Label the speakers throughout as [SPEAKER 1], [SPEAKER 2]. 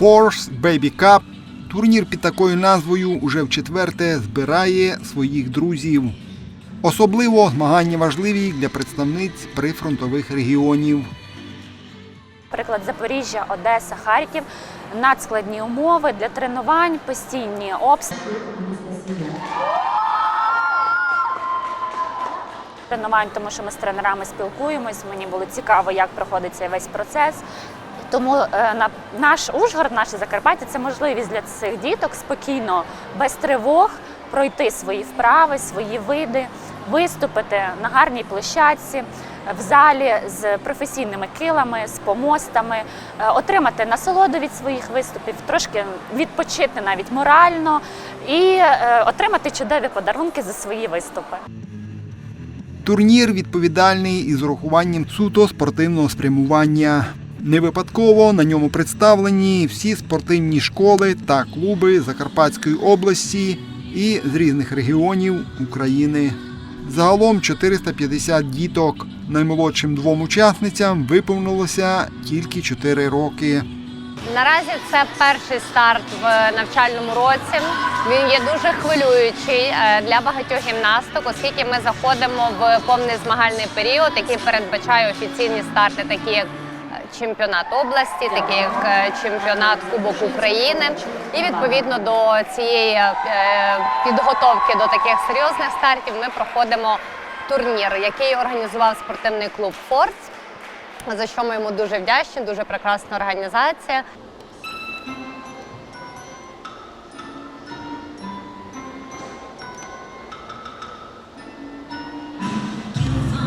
[SPEAKER 1] Force Baby Cup. Турнір під такою назвою уже вчетверте збирає своїх друзів. Особливо змагання важливі для представниць прифронтових регіонів.
[SPEAKER 2] Приклад Запоріжжя, Одеса, Харків. Надскладні умови для тренувань, постійні обстріли. Тренувань, тому що ми з тренерами спілкуємось. Мені було цікаво, як проходить цей весь процес. Тому е, на наш Ужгород, наше Закарпаття це можливість для цих діток спокійно, без тривог пройти свої вправи, свої види, виступити на гарній площадці, в залі з професійними килами, з помостами, е, отримати насолоду від своїх виступів, трошки відпочити навіть морально і е, отримати чудові подарунки за свої виступи.
[SPEAKER 1] Турнір відповідальний із урахуванням суто спортивного спрямування. Не випадково на ньому представлені всі спортивні школи та клуби Закарпатської області і з різних регіонів України. Загалом 450 діток. Наймолодшим двом учасницям виповнилося тільки 4 роки.
[SPEAKER 3] Наразі це перший старт в навчальному році. Він є дуже хвилюючий е, для багатьох гімнасток, оскільки ми заходимо в повний змагальний період, який передбачає офіційні старти, такі як чемпіонат області, такий як е, чемпіонат Кубок України. І відповідно до цієї е, підготовки до таких серйозних стартів ми проходимо турнір, який організував спортивний клуб Форц за що ми йому дуже вдячні, дуже прекрасна організація.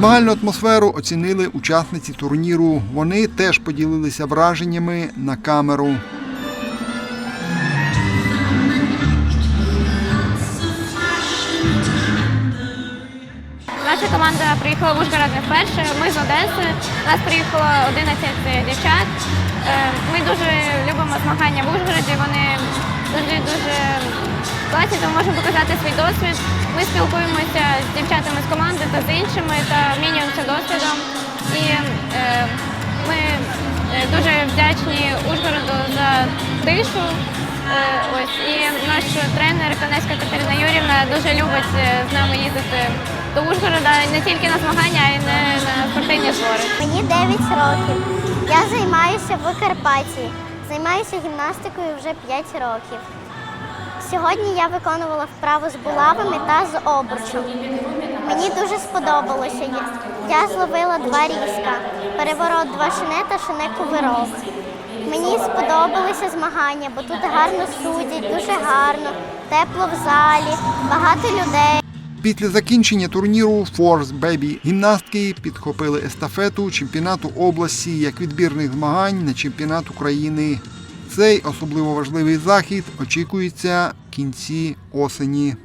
[SPEAKER 1] Змагальну атмосферу оцінили учасниці турніру. Вони теж поділилися враженнями на камеру.
[SPEAKER 4] Наша команда приїхала в Ужгород не вперше. Ми з Одеси. Нас приїхало 11 дівчат. Е, Ми дуже любимо змагання в Ужгороді. Вони дуже дуже класні, тому можемо показати свій досвід. Ми спілкуємося з дівчатами з команди та з іншими та обмінюємося досвідом. І е, ми е, дуже вдячні Ужгороду за тишу. Е, Ось і наш тренер Конецька Катерина Юрівна дуже любить е, з нами їздити до Ужгорода не тільки на змагання, а й на, на спортивні збори.
[SPEAKER 5] Мені 9 років. Я займаюся в Карпаті. Займаюся гімнастикою вже 5 років. Сьогодні я виконувала вправу з булавами та з обручем. Мені дуже сподобалося. Я- зловила два різка, переворот два шине та шине кувирок. Мені сподобалися змагання, бо тут гарно судять, дуже гарно, тепло в залі, багато людей.
[SPEAKER 1] Після закінчення турніру Force Baby гімнастки підхопили естафету чемпіонату області як відбірних змагань на чемпіонат України. Цей особливо важливий захід очікується в кінці осені.